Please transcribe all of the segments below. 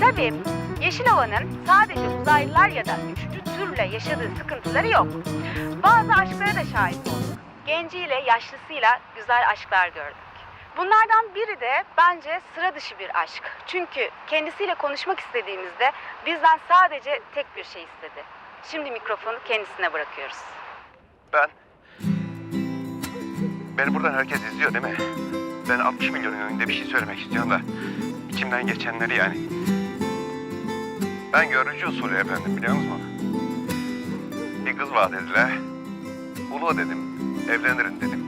Tabii Yeşilova'nın sadece uzaylılar ya da üçüncü türle yaşadığı sıkıntıları yok. Bazı aşklara da şahit olduk. Genciyle, yaşlısıyla güzel aşklar gördük. Bunlardan biri de bence sıra dışı bir aşk. Çünkü kendisiyle konuşmak istediğimizde bizden sadece tek bir şey istedi. Şimdi mikrofonu kendisine bırakıyoruz. Ben... Beni buradan herkes izliyor değil mi? Ben 60 milyonun önünde bir şey söylemek istiyorum da... içimden geçenleri yani. Ben görücü usulü efendim biliyor musunuz? Bir kız var dediler. Ulu dedim, evlenirim dedim.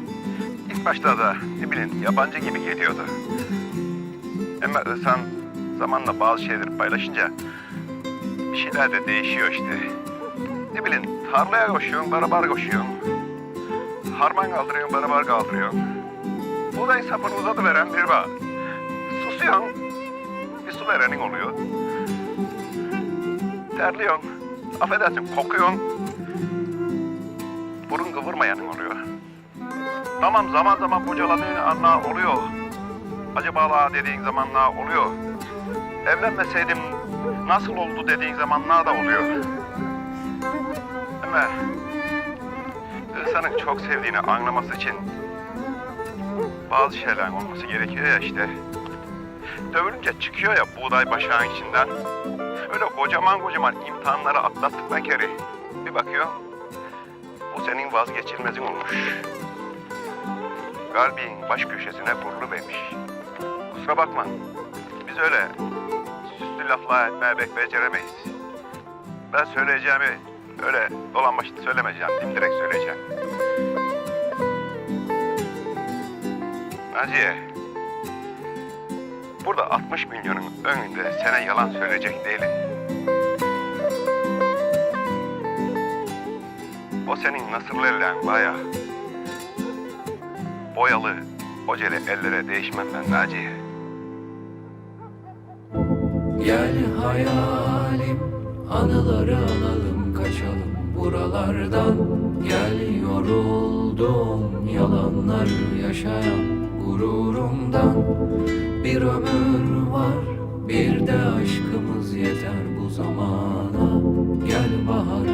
İlk başta da ne bileyim yabancı gibi geliyordu. Ama insan zamanla bazı şeyleri paylaşınca bir şeyler de değişiyor işte. Ne bileyim tarlaya koşuyorsun, beraber koşuyorsun. Harman kaldırıyorsun, beraber kaldırıyorsun. Buğday sapını uzatıveren bir var. Susuyorsun, bir su verenin oluyor. Terliyorsun, affedersin kokuyorsun. Burun kıvırmayanın oluyor. Tamam zaman zaman bocaladığın anlar oluyor. Acaba la dediğin zamanlar oluyor. Evlenmeseydim nasıl oldu dediğin zamanlar da oluyor. Ama insanın çok sevdiğini anlaması için bazı şeyler olması gerekiyor ya işte. Dövülünce çıkıyor ya buğday başağın içinden. Öyle kocaman kocaman imtihanları atlattıktan kere bir bakıyor. Bu senin vazgeçilmezin olmuş. Kalbin baş köşesine kurulu vermiş. Kusura bakma. Biz öyle süslü laflar etmeye pek beceremeyiz. Ben söyleyeceğimi öyle dolan başlı söylemeyeceğim. Dimdirek söyleyeceğim. Naciye. Burada 60 milyonun önünde sana yalan söyleyecek değilim. O senin nasırlı ellerin baya. Boyalı, oceli ellere değişmem ben Naciye. Gel hayalim anıları alalım buralardan Gel yoruldum yalanları yaşayan gururumdan. Bir ömür var bir de aşkımız yeter bu zamana. Gel baharım